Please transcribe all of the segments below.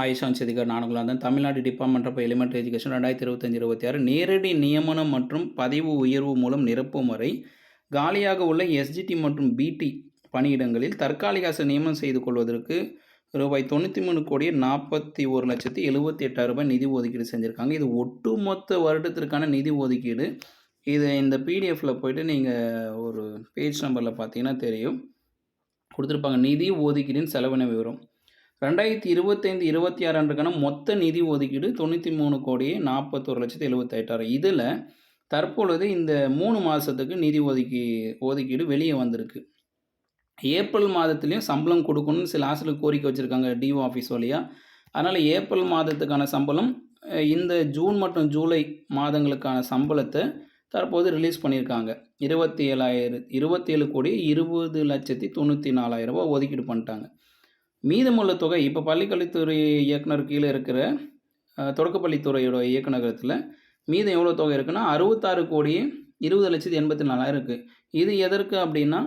ஆயுஷான் சதிகர் நானுகுலாந்தன் Tamil Nadu department of elementary education ரெண்டாயிரத்தி இருபத்தஞ்சி இருபத்தி ஆறு நேரடி நியமனம் மற்றும் பதிவு உயர்வு மூலம் நிரப்பும் வரை காலியாக உள்ள எஸ்ஜிடி மற்றும் பிடி பணியிடங்களில் தற்காலிக ஆசிரியர் நியமனம் செய்து கொள்வதற்கு ரூபாய் தொண்ணூற்றி மூணு கோடியே நாற்பத்தி ஒரு லட்சத்தி எழுபத்தி எட்டாயிரம் ரூபாய் நிதி ஒதுக்கீடு செஞ்சுருக்காங்க. இது ஒட்டுமொத்த வருடத்திற்கான நிதி ஒதுக்கீடு. இது இந்த பிடிஎஃப்பில் போயிட்டு நீங்கள் ஒரு பேஜ் நம்பரில் பார்த்தீங்கன்னா தெரியும். கொடுத்துருப்பாங்க. நிதி ஒதுக்கீடின் செலவின விவரம். ரெண்டாயிரத்தி இருபத்தைந்து இருபத்தி ஆறு ஆண்டுக்கான மொத்த நிதி ஒதுக்கீடு தொண்ணூற்றி மூணு கோடியே நாற்பத்தொரு லட்சத்தி எழுபத்தெட்டாயிரம் இதில் தற்பொழுது இந்த மூணு மாதத்துக்கு நிதி ஒதுக்கி ஒதுக்கீடு வெளியே வந்திருக்கு. ஏப்ரல் மாதத்துலேயும் சம்பளம் கொடுக்கணும்னு சில ஆசிரியர் கோரிக்கை வச்சுருக்காங்க டிஓ ஆஃபீஸ் வழியாக அதனால் ஏப்ரல் மாதத்துக்கான சம்பளம் இந்த ஜூன் மற்றும் ஜூலை மாதங்களுக்கான சம்பளத்தை தற்போது ரிலீஸ் பண்ணியிருக்காங்க. இருபத்தி ஏழாயிரம் இருபத்தேழு கோடி இருபது லட்சத்தி தொண்ணூற்றி நாலாயிரம் ரூபா ஒதுக்கீடு பண்ணிட்டாங்க. மீதமுள்ள தொகை இப்போ பள்ளிக்கல்வித்துறை இயக்குனர் கீழே இருக்கிற தொடக்கப்பள்ளித்துறையோட இயக்குநகரத்தில் மீதம் எவ்வளோ தொகை இருக்குன்னா அறுபத்தாறு கோடி இருபது லட்சத்தி எண்பத்தி நாலாயிரம் இருக்குது இது எதற்கு அப்படின்னா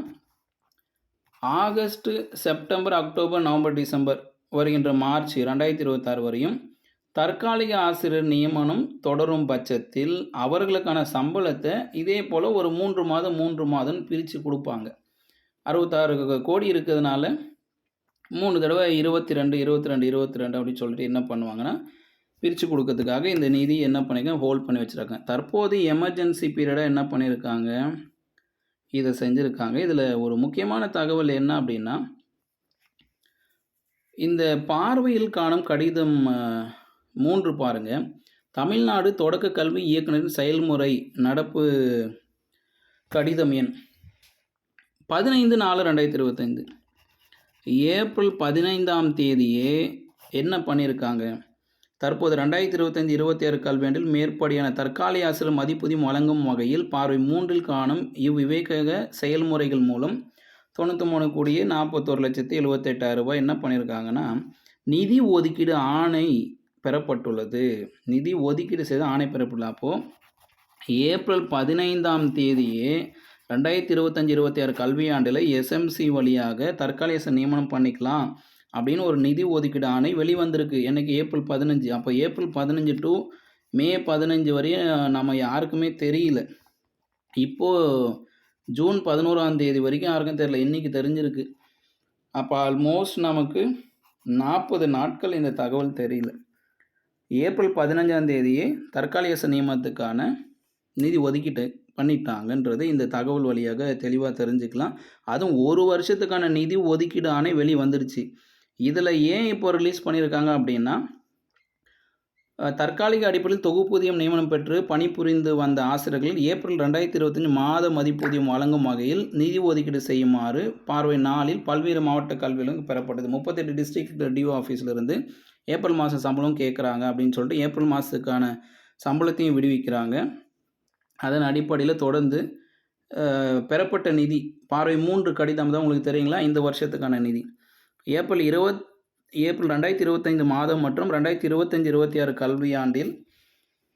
August September October November December வருகின்ற மார்ச் ரெண்டாயிரத்தி இருபத்தாறு வரையும் தற்காலிக ஆசிரியர் நியமனம் தொடரும் பட்சத்தில் அவர்களுக்கான சம்பளத்தை இதே போல் ஒரு மூன்று மாதம் மூன்று மாதம் பிரித்து கொடுப்பாங்க. அறுபத்தாறு கோடி இருக்கிறதுனால மூணு தடவை இருபத்தி ரெண்டு இருபத்தி ரெண்டு இருபத்தி ரெண்டு அப்படின்னு சொல்லிட்டு என்ன பண்ணுவாங்கன்னா பிரித்து கொடுக்கறதுக்காக இந்த நிதி என்ன பண்ணிக்க ஹோல்ட் பண்ணி வச்சுருக்காங்க. தற்போது எமர்ஜென்சி பீரியடாக என்ன பண்ணியிருக்காங்க இதை செஞ்சுருக்காங்க. இதில் ஒரு முக்கியமான தகவல் என்ன அப்படின்னா இந்த பார்வையில் காணும் கடிதம் மூன்று பாருங்கள் தமிழ்நாடு தொடக்க கல்வி இயக்குனரின் செயல்முறை நடப்பு கடிதம் எண் பதினைந்து நாலு ரெண்டாயிரத்தி இருபத்தைந்து. ஏப்ரல் பதினைந்தாம் தேதியே என்ன பண்ணியிருக்காங்க? தற்போது ரெண்டாயிரத்தி இருபத்தைந்து இருபத்தி ஆறு கல்வியாண்டில் மேற்படியான தற்காலிக ஆசிரியர் மதிப்புதியம் வழங்கும் வகையில் பார்வை மூன்றில் காணும் இவ்விவேக செயல்முறைகள் மூலம் தொண்ணூற்றி மூணு கோடியே நாற்பத்தோரு லட்சத்தி எழுபத்தெட்டாயிரம் ரூபாய் என்ன பண்ணியிருக்காங்கன்னா நிதி ஒதுக்கீடு ஆணை பெறப்பட்டுள்ளது. நிதி ஒதுக்கீடு செய்து ஆணை பெறப்பட்டுள்ள அப்போது ஏப்ரல் பதினைந்தாம் தேதியே ரெண்டாயிரத்தி இருபத்தஞ்சி இருபத்தி ஆறு கல்வியாண்டில் எஸ்எம்சி வழியாக தற்காலிக நியமனம் பண்ணிக்கலாம் அப்படின்னு ஒரு நிதி ஒதுக்கீடு ஆணை வெளிவந்திருக்கு. எனக்கு ஏப்ரல் பதினஞ்சு. அப்போ ஏப்ரல் பதினஞ்சு டு மே பதினஞ்சு வரையும் நம்ம யாருக்குமே தெரியல. இப்போது ஜூன் பதினோராம் தேதி வரைக்கும் யாருக்கும் தெரியல. இன்றைக்கி தெரிஞ்சிருக்கு. அப்போ ஆல்மோஸ்ட் நமக்கு நாற்பது நாட்கள் இந்த தகவல் தெரியல. ஏப்ரல் பதினஞ்சாம் தேதியே தற்காலிக நியமனத்துக்கான நிதி ஒதுக்கிட்டு பண்ணிட்டாங்கன்றது இந்த தகவல் வழியாக தெளிவாக தெரிஞ்சுக்கலாம். அதுவும் ஒரு வருஷத்துக்கான நிதி ஒதுக்கீடு ஆணை வெளி வந்துடுச்சு இதில் ஏன் இப்போ ரிலீஸ் பண்ணியிருக்காங்க அப்படின்னா தற்காலிக அடிப்படையில் தொகுப்பூதியம் நியமனம் பெற்று பணிபுரிந்து வந்த ஆசிரியர்கள் ஏப்ரல் ரெண்டாயிரத்தி இருபத்தஞ்சு மாத மதிப்பூதியம் வழங்கும் வகையில் நிதி ஒதுக்கீடு செய்யுமாறு பார்வை நாளில் பல்வேறு மாவட்ட கல்வியிலும் பெறப்பட்டது. முப்பத்தெட்டு டிஸ்ட்ரிக்ட் டிஓ ஆஃபீஸ்லேருந்து ஏப்ரல் மாதம் சம்பளம் கேட்குறாங்க அப்படின்னு சொல்லிட்டு ஏப்ரல் மாதத்துக்கான சம்பளத்தையும் விடுவிக்கிறாங்க. அதன் அடிப்படையில் தொடர்ந்து பெறப்பட்ட நிதி பார்வை மூன்று கடிதம் தான் உங்களுக்கு தெரியுங்களா? இந்த வருஷத்துக்கான நிதி. ஏப்ரல் இருபத் ஏப்ரல் ரெண்டாயிரத்தி இருபத்தைந்து மாதம் மற்றும் ரெண்டாயிரத்தி இருபத்தஞ்சி இருபத்தி ஆறு கல்வியாண்டில்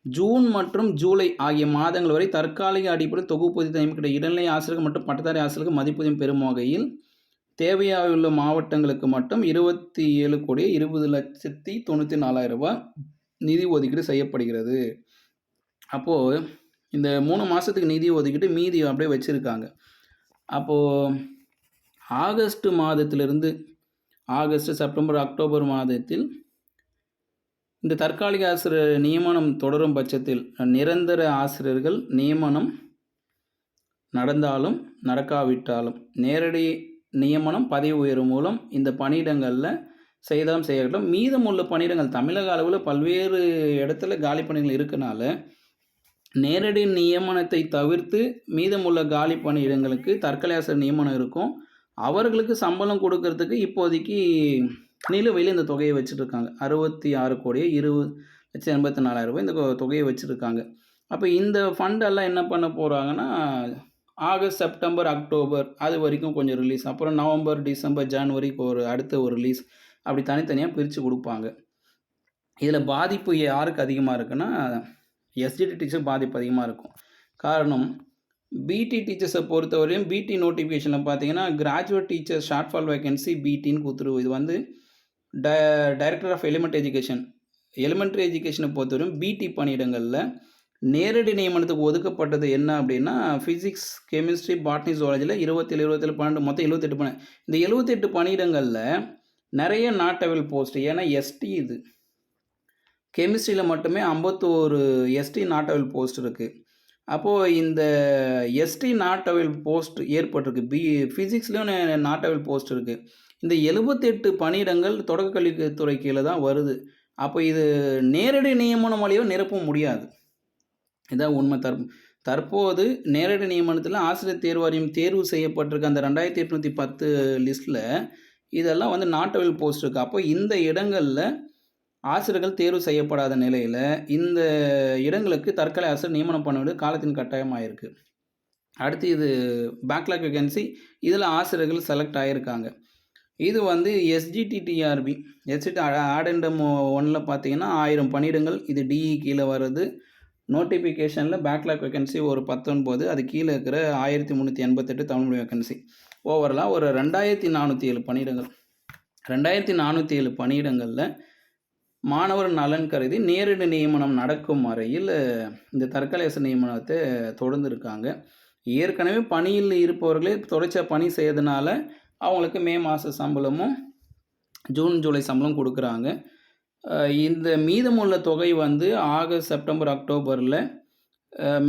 ஜூன் மற்றும் ஜூலை ஆகிய மாதங்கள் வரை தற்காலிக அடிப்படையில் தொகுப்பூதியம் நியமிக்கிற இடைநிலை ஆசிரியர்கள் மற்றும் பட்டதாரி ஆசிரியர்கள் மதிப்பூதியம் பெறும் வகையில் தேவையாயுள்ள மாவட்டங்களுக்கு மட்டும் இருபத்தி ஏழு கோடி இருபது லட்சத்தி தொண்ணூற்றி நாலாயிரம் ரூபாய் நிதி ஒதுக்கீடு செய்யப்படுகிறது. அப்போது இந்த மூணு மாதத்துக்கு நிதி ஒதுக்கிட்டு மீதி அப்படியே வச்சுருக்காங்க. அப்போது ஆகஸ்ட் மாதத்திலிருந்து ஆகஸ்ட் செப்டம்பர் அக்டோபர் மாதத்தில் இந்த தற்காலிக ஆசிரியர் நியமனம் தொடரும் பட்சத்தில் நிரந்தர ஆசிரியர்கள் நியமனம் நடந்தாலும் நடக்காவிட்டாலும் நேரடி நியமனம் பதவி உயர்வு மூலம் இந்த பணியிடங்களில் செய்தாலும் செய்யட்டும் மீதமுள்ள பணியிடங்கள் தமிழக அளவில் பல்வேறு இடத்துல காலி பணிகள் இருக்கனால நேரடி நியமனத்தை தவிர்த்து மீதமுள்ள காலி பணியிடங்களுக்கு தற்கொலை நியமனம் இருக்கும். அவர்களுக்கு சம்பளம் கொடுக்கறதுக்கு இப்போதைக்கு நிலுவையில் இந்த தொகையை வச்சுருக்காங்க. அறுபத்தி ஆறு கோடியே இருபது லட்சம் எண்பத்தி நாலாயிரம் ரூபாய் இந்த தொகையை வச்சுருக்காங்க. அப்போ இந்த ஃபண்டெல்லாம் என்ன பண்ண போகிறாங்கன்னா ஆகஸ்ட் செப்டம்பர் அக்டோபர் அது வரைக்கும் கொஞ்சம் ரிலீஸ் அப்புறம் நவம்பர் டிசம்பர் ஜான்வரிக்கு ஒரு அடுத்த ஒரு ரிலீஸ் அப்படி தனித்தனியாக பிரித்து கொடுப்பாங்க. இதில் பாதிப்பு யாருக்கு அதிகமாக இருக்குன்னா எஸ்டிடி டீச்சர் பாதிப்பு அதிகமாக இருக்கும். காரணம் பிடி டீச்சர்ஸை பொறுத்தவரையும் பிடி நோட்டிஃபிகேஷனில் பார்த்தீங்கன்னா graduate teacher short fall vacancy பிடின்னு கொடுத்துரு இது வந்து the director of element education elementary எஜுகேஷனை பொறுத்தவரையும் பிடி பணியிடங்களில் நேரடி நியமனத்துக்கு ஒதுக்கப்பட்டது என்ன அப்படின்னா ஃபிசிக்ஸ் கெமிஸ்ட்ரி பாட்னி ஜுவாலஜியில் இருபத்தேழு இருபத்தேழு பன்னெண்டு மொத்தம் எழுபத்தெட்டு பணி. இந்த எழுபத்தெட்டு பணியிடங்களில் நிறைய நாட்டவில் போஸ்ட் ஏன்னா எஸ்டி இது. கெமிஸ்ட்ரியில் மட்டுமே ஐம்பத்தோரு எஸ்டி நாட்டவில் போஸ்ட் இருக்குது அப்போது இந்த எஸ்டி நாட்டவில் போஸ்ட் ஏற்பட்டிருக்கு. பி ஃபிசிக்ஸ்லேயும் நாட்டவில் போஸ்ட் இருக்குது இந்த எழுபத்தெட்டு பணியிடங்கள் தொடக்க கல்வித்துறை கீழே தான் வருது. அப்போ இது நேரடி நியமனம் வழியோ நிரப்ப முடியாது. இதான் உண்மை தற் தற்போது நேரடி நியமனத்தில் ஆசிரியர் தேர்வாரியம் தேர்வு செய்யப்பட்டிருக்க அந்த ரெண்டாயிரத்தி எட்நூற்றி பத்து லிஸ்ட்டில் இதெல்லாம் வந்து நாட்டவில் போஸ்ட் இருக்குது அப்போ இந்த இடங்களில் ஆசிரியர்கள் தேர்வு செய்யப்படாத நிலையில் இந்த இடங்களுக்கு தற்கொலை ஆசிரியர் நியமனம் பண்ணுவது காலத்தின் கட்டாயமாக இருக்குது அடுத்து இது பேக்லாக் வேகன்சி இதில் ஆசிரியர்கள் செலக்ட் ஆகியிருக்காங்க இது வந்து எஸ்ஜிடிடிஆர்பி எஸ்ஜிடி ஆடெண்டம் ஒன்னில் பார்த்தீங்கன்னா ஆயிரம் பணியிடங்கள். இது டிஇ கீழே வருது. நோட்டிஃபிகேஷனில் பேக்லாக் வேகன்சி ஒரு பத்தொன்பது. அது கீழே இருக்கிற ஆயிரத்தி முந்நூற்றி எண்பத்தெட்டு தமிழ்மொழி வேகன்சி ஓவரலாக ஒரு ரெண்டாயிரத்தி நானூற்றி ஏழு பணியிடங்கள். ரெண்டாயிரத்தி நானூற்றி ஏழு பணியிடங்களில் மாணவர் நலன் கருதி நேரடி நியமனம் நடக்கும் வரையில் இந்த தற்கலேச நியமனத்தை தொடர்ந்துருக்காங்க. ஏற்கனவே பணியில் இருப்பவர்களே தொடர்ச்சியாக பணி செய்யறதுனால அவங்களுக்கு மே மாத சம்பளமும் ஜூன் ஜூலை சம்பளம் கொடுக்குறாங்க. இந்த மீதமுள்ள தொகை வந்து ஆகஸ்ட் செப்டம்பர் அக்டோபரில்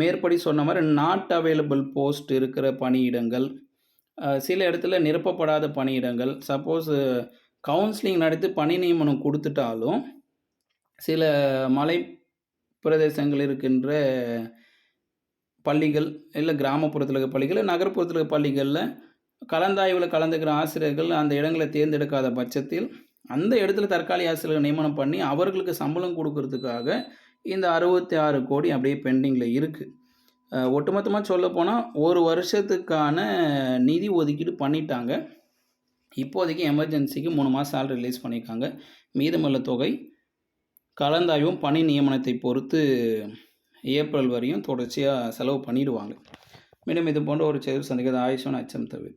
மேற்படி சொன்ன மாதிரி நாட் அவைலபிள் போஸ்ட் இருக்கிற பணியிடங்கள் சில இடத்துல நிரப்பப்படாத பணியிடங்கள். சப்போஸ் கவுன்சிலிங் நடத்தி பணி நியமனம் கொடுத்துட்டாலும் சில மலை பிரதேசங்கள் இருக்கின்ற பள்ளிகள் இல்லை கிராமப்புறத்தில் இருக்க பள்ளிகள் நகர்ப்புறத்தில் இருக்க பள்ளிகளில் கலந்தாய்வில் கலந்துக்கிற ஆசிரியர்கள் அந்த இடங்களை தேர்ந்தெடுக்காத பட்சத்தில் அந்த இடத்துல தற்காலிக ஆசிரியர்கள் நியமனம் பண்ணி அவர்களுக்கு சம்பளம் கொடுக்கறதுக்காக இந்த அறுபத்தி ஆறு கோடி அப்படியே பெண்டிங்கில் இருக்குது ஒட்டுமொத்தமாக சொல்லப்போனால் ஒரு வருஷத்துக்கான நிதி ஒதுக்கீடு பண்ணிட்டாங்க. இப்போதைக்கு எமர்ஜென்சிக்கு மூணு மாதம் சேலரி ரிலீஸ் பண்ணியிருக்காங்க மீதமுள்ள தொகை கலந்தாய்வும் பணி நியமனத்தை பொறுத்து ஏப்ரல் வரையும் தொடர்ச்சியாக செலவு பண்ணிடுவாங்க. மீண்டும் இது போன்ற ஒரு செய்தி சந்திக்கிறது ஆயுஷன் அச்சம் தவிர